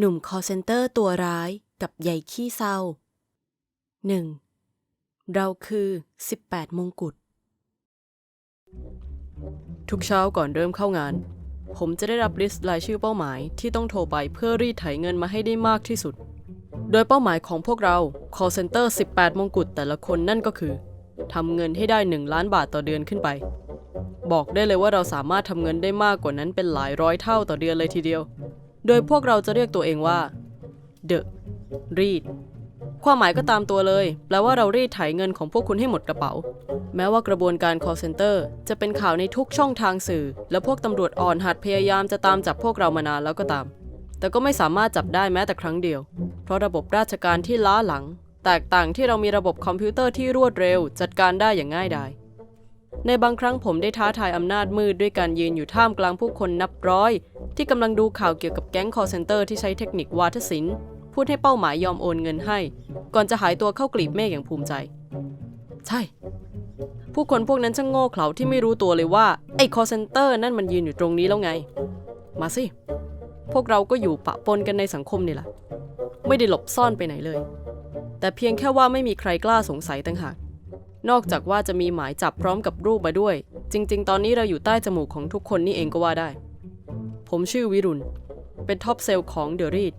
หนุ่มคอเซนเตอร์ตัวร้ายกับใหญ่ขี้เศร้า 1. เราคือ 18 มงกุฎ ทุกเช้าก่อนเริ่มเข้างาน ผมจะได้รับลิสต์รายชื่อเป้าหมายที่ต้องโทรไปเพื่อรีดไถเงินมาให้ได้มากที่สุด โดยเป้าหมายของพวกเรา call center 18 มงกุฎแต่ละคนนั่นก็คือทำเงินให้ได้ 1 ล้านบาทต่อเดือนขึ้นไป บอกได้เลยว่าเราสามารถทำเงินได้มากกว่านั้นเป็นหลายร้อยเท่าต่อเดือนเลยทีเดียว โดยพวกเราจะเรียกตัวเองว่า The รีดความหมายก็ตามตัวเลย แปลว่าเรารีดไถเงินของพวกคุณให้หมดกระเป๋า แม้ว่ากระบวนการ call center จะเป็นข่าวในทุกช่องทางสื่อ และพวกตำรวจอ่อนหัดพยายามจะตามจับพวกเรามานานแล้วก็ตาม แต่ก็ไม่สามารถจับได้แม้แต่ครั้งเดียว เพราะระบบราชการที่ล้าหลัง แตกต่างที่เรามีระบบคอมพิวเตอร์ที่รวดเร็ว จัดการได้อย่างง่ายดาย ในบางครั้งผมได้ท้าทายอำนาจมืดด้วยการยืนอยู่ท่ามกลางผู้คนนับร้อย ที่กำลังดูข่าวเกี่ยวกับแก๊ง call center ที่ใช้เทคนิควาทศิลป์พูดให้เป้าหมายยอมโอนเงินให้ ก่อนจะหายตัวเข้ากลีบเมฆอย่างภูมิใจ ใช่ ผู้คนพวกนั้นช่างโง่เขลาที่ไม่รู้ตัวเลยว่าไอ้ call center นั่นมันยืนอยู่ตรงนี้แล้วไง มาสิ พวกเราก็อยู่ปะปนกันในสังคมนี่แหละไม่ได้หลบซ่อนไปไหนเลย แต่เพียงแค่ว่าไม่มีใครกล้าสงสัยต่างหาก นอกจากว่าจะมีหมายจับพร้อมกับรูปมาด้วย จริง ๆ ตอนนี้เราอยู่ใต้จมูกของทุกคนนี่เองก็ว่าได้ ผมชื่อวิรุณ เป็นท็อปเซลล์ของเดอะรีด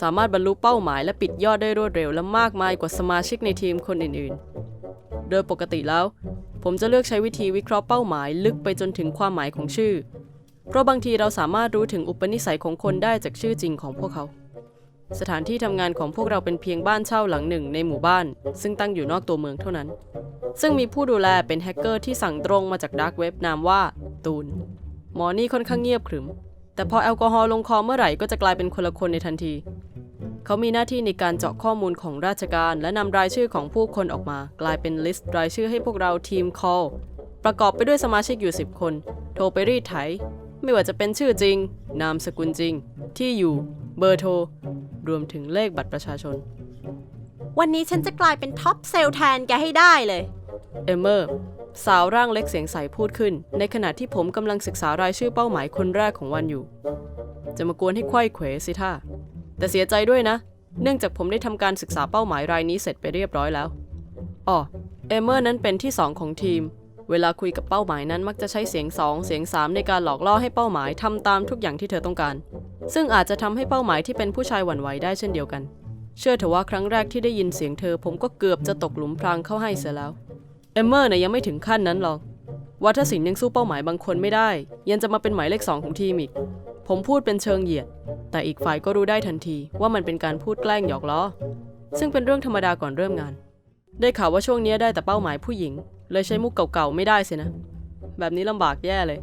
สามารถบรรลุเป้าหมายและปิดยอดได้รวดเร็วและมากมายกว่าสมาชิกในทีมคนอื่นๆ โดยปกติแล้ว ผมจะเลือกใช้วิธีวิเคราะห์เป้าหมายลึกไปจนถึงความหมายของชื่อ เพราะบางทีเราสามารถรู้ถึงอุปนิสัยของคนได้จากชื่อจริงของพวกเขา สถานที่ทำงานของพวกเราเป็นเพียงบ้านเช่าหลังหนึ่งในหมู่บ้าน ซึ่งตั้งอยู่นอกตัวเมืองเท่านั้น ซึ่งมีผู้ดูแลเป็นแฮกเกอร์ที่สั่งตรงมาจากดาร์กเว็บนามว่า ตูน หมอนี่ค่อนข้างเงียบขรึม แต่พอแอลกอฮอล์ลงคอเมื่อไหร่ก็จะกลายเป็นคนละคนในทันที เขามีหน้าที่ในการเจาะข้อมูลของราชการ และนำรายชื่อของผู้คนออกมา กลายเป็นลิสต์รายชื่อให้พวกเราทีม call ประกอบไปด้วยสมาชิกอยู่ 10 คน โทรไปรีดไถ ไม่ว่าจะเป็นชื่อจริง นามสกุลจริง ที่อยู่ เบอร์โทร รวมถึงเลขบัตรประชาชน วันนี้ฉันจะกลายเป็นท็อปเซลล์แทนแกให้ได้เลย เอมเมอร์ สาวร่างเล็กเสียงใสพูดขึ้น ในขณะที่ผมกำลังศึกษารายชื่อเป้าหมายคนแรกของวันอยู่ จะมากวนให้ไขว้เขวสิท่า แต่เสียใจด้วยนะ เนื่องจากผมได้ทำการศึกษาเป้าหมายรายนี้เสร็จไปเรียบร้อยแล้วอ๋อเอมเมอร์นั้นเป็นที่2ของทีม เวลาคุยกับเป้าหมายนั้นมักจะใช้เสียง 2 เสียง 3 ในการหลอกล่อให้เป้าหมายทำตามทุกอย่างที่เธอต้องการ ซึ่งอาจจะทำให้เป้าหมายที่เป็นผู้ชายหวั่นไหวได้เช่นเดียวกัน เชื่อเถอะว่าครั้งแรกที่ได้ยินเสียงเธอ ผมก็เกือบจะตกหลุมพรางเข้าให้เสียแล้ว เอมเมอร์เนี่ยยังไม่ถึงขั้นนั้นหรอกวัฒศิลป์ยังสู้เป้าหมายบางคนไม่ได้ ยังจะมาเป็นหมายเลขสองของทีมอีก ผมพูดเป็นเชิงเหยียด แต่อีกฝ่ายก็รู้ได้ทันทีว่ามันเป็นการพูดแกล้งหยอกล้อ ซึ่งเป็นเรื่องธรรมดาก่อนเริ่มงาน ได้ข่าวว่าช่วงนี้ได้แต่เป้าหมายผู้หญิง เลยใช้มุกเก่าๆไม่ได้สินะ แบบนี้ลำบากแย่เลย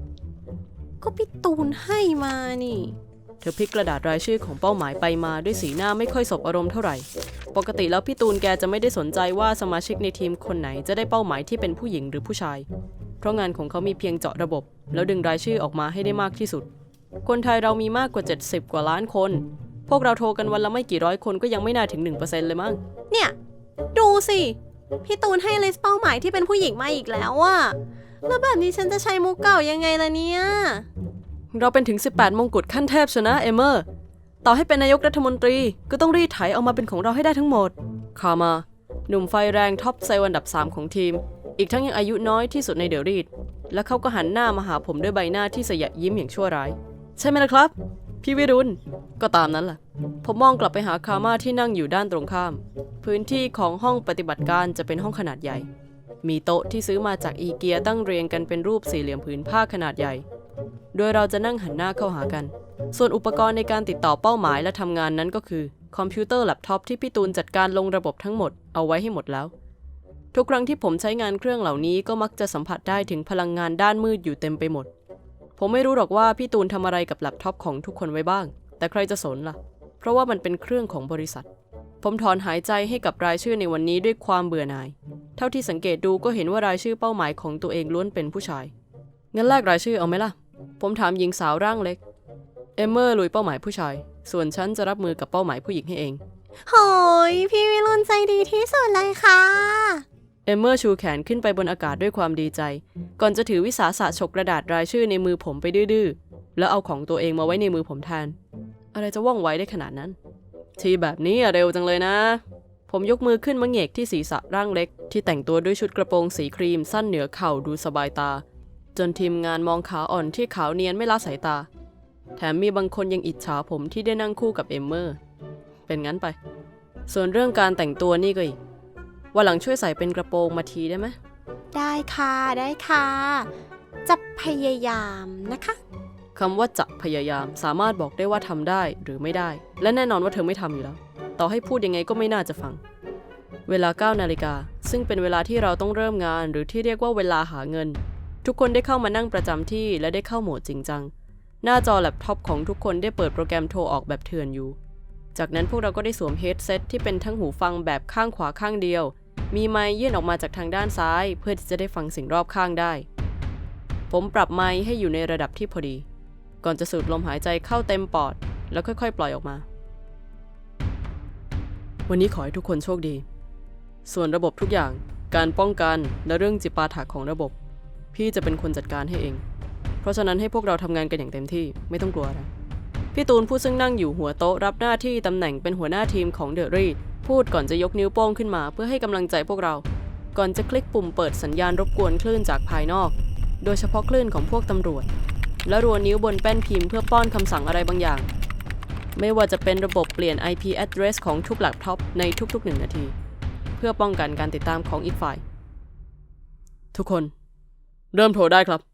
ก็พี่ตูนให้มานี่ เธอพลิกกระดาษรายชื่อของเป้าหมายไปมาด้วยสีหน้าไม่ค่อยสบอารมณ์เท่าไหร่ ปกติแล้วพี่ตูนแกจะไม่ได้สนใจว่าสมาชิกในทีมคนไหนจะได้เป้าหมายที่เป็นผู้หญิงหรือผู้ชาย เพราะงานของเขามีเพียงเจาะระบบ แล้วดึงรายชื่อออกมาให้ได้มากที่สุด คนไทยเรามีมากกว่า 70 กว่าล้านคน พวกเราโทรกันวันละไม่กี่ร้อยคนก็ยังไม่น่าถึง1%เลยมั้งเนี่ย ดูสิ พี่ตูนให้ลิสต์เป้าหมายที่เป็นผู้หญิงมาอีกแล้วอะแล้วแบบนี้ฉันจะใช้มุกเก่ายังไงล่ะเนี่ย เราเป็นถึง 18 มงกุฎขั้นเทพชนะเอเมอร์ ต่อให้เป็นนายกรัฐมนตรีก็ต้องรีดไถเอามาเป็นของเราให้ได้ทั้งหมดคามา หนุ่มไฟแรงท็อปเซลอันดับ 3 ของทีม อีกทั้งยังอายุน้อยที่สุดในเดอะรีด และเขาก็หันหน้ามาหาผมด้วยใบหน้าที่สยะยิ้มอย่างชั่วร้าย ใช่ไหมล่ะครับ พี่วิรุณก็ตามนั้นแหละผมมองกลับไปหาคามาที่นั่งอยู่ด้านตรงข้าม พื้นที่ของห้องปฏิบัติการจะเป็นห้องขนาดใหญ่ มีโต๊ะที่ซื้อมาจากอีเกียตั้งเรียงกันเป็นรูปสี่เหลี่ยมผืนผ้าขนาดใหญ่ โดยเราจะนั่งหันหน้าเข้าหากัน ส่วนอุปกรณ์ในการติดต่อเป้าหมายและทำงานนั้นก็คือ คอมพิวเตอร์แล็ปท็อปที่พี่ตูนจัดการลงระบบทั้งหมดเอาไว้ให้หมดแล้ว ทุกครั้งที่ผมใช้งานเครื่องเหล่านี้ก็มักจะสัมผัสได้ถึงพลังงานด้านมืดอยู่เต็มไปหมด ผมไม่รู้หรอกว่าพี่ตูนทำอะไรกับแล็ปท็อปของทุกคนไว้บ้าง แต่ใครจะสนล่ะ เพราะว่ามันเป็นเครื่องของบริษัท ผมถอนหายใจให้กับรายชื่อในวันนี้ด้วยความเบื่อหน่าย เท่าที่สังเกตดูก็เห็นว่ารายชื่อเป้าหมายของตัวเองล้วนเป็นผู้ชาย งั้นแลกรายชื่อเอาไหมล่ะ ผมถามหญิงสาวร่างเล็ก เอมเมอร์ลุยเป้าหมายผู้ชาย ส่วนฉันจะรับมือกับเป้าหมายผู้หญิงให้เอง โหย พี่วิรุณใจดีที่สุดเลยค่ะ เอมเมอร์ชูแขนขึ้นไปบนอากาศด้วยความดีใจ ก่อนจะถือวิสาสะฉกกระดาษรายชื่อในมือผมไปดื้อๆ แล้วเอาของตัวเองมาไว้ในมือผมแทน อะไรจะว่องไวได้ขนาดนั้น ทีแบบนี้อะเร็วจังเลยนะ ผมยกมือขึ้นมาเหงกที่ศีรษะร่างเล็ก ที่แต่งตัวด้วยชุดกระโปรงสีครีมสั้นเหนือเข่าดูสบายตา จนทีมงานมองขาอ่อนที่ขาวเนียนไม่ละสายตา แถมมีบางคนยังอิจฉาผมที่ได้นั่งคู่กับเอมเมอร์ เป็นงั้นไป ส่วนเรื่องการแต่งตัวนี่ก็อีก วันหลังช่วยใส่เป็นกระโปรงมาทีได้ไหมได้ค่ะได้ค่ะ จะพยายามนะคะคำว่าจะพยายามสามารถบอกได้ว่าทำได้หรือไม่ได้ และแน่นอนว่าเธอไม่ทำอยู่แล้ว ต่อให้พูดยังไงก็ไม่น่าจะฟัง เวลา9นาฬิกาซึ่งเป็นเวลาที่เราต้องเริ่มงาน หรือที่เรียกว่าเวลาหาเงิน ทุกคนได้เข้ามานั่งประจำที่และได้เข้าโหมดจริงจัง หน้าจอแล็ปท็อปของทุกคนได้เปิดโปรแกรมโทรออกแบบเถื่อนอยู่ จากนั้นพวกเราก็ได้สวมเฮดเซตที่เป็นทั้งหูฟังแบบข้างขวาข้างเดียว มีไมค์ยื่นออกมาจากทางด้านซ้าย เพื่อที่จะได้ฟังสิ่งรอบข้างได้ ผมปรับไมค์ให้อยู่ในระดับที่พอดี ก่อนจะสูดลมหายใจเข้าเต็มปอด แล้วค่อยๆ ปล่อยออกมา วันนี้ขอให้ทุกคนโชคดี ส่วนระบบทุกอย่าง การป้องกันและเรื่องจิปาถะของระบบ พี่จะเป็นคนจัดการให้เอง เพราะฉะนั้นให้พวกเราทำงานกันอย่างเต็มที่ไม่ต้องกลัวอะไรพี่ตูนผู้ซึ่งนั่งอยู่หัวโต๊ะรับหน้าที่ตำแหน่งเป็นหัวหน้าทีมของเดอะรีด พูดก่อนจะยกนิ้วโป้งขึ้นมาเพื่อให้กำลังใจพวกเรา ก่อนจะคลิกปุ่มเปิดสัญญาณรบกวนคลื่นจากภายนอก โดยเฉพาะคลื่นของพวกตำรวจ และรัวนิ้วบนแป้นพิมพ์เพื่อป้อนคำสั่งอะไรบางอย่าง ไม่ว่าจะเป็นระบบเปลี่ยน IP address ของทุกแล็ปท็อปในทุกๆหนึ่งนาที เพื่อป้องกันการติดตามของอีกฝ่าย ทุกคน เริ่มโทรได้ครับ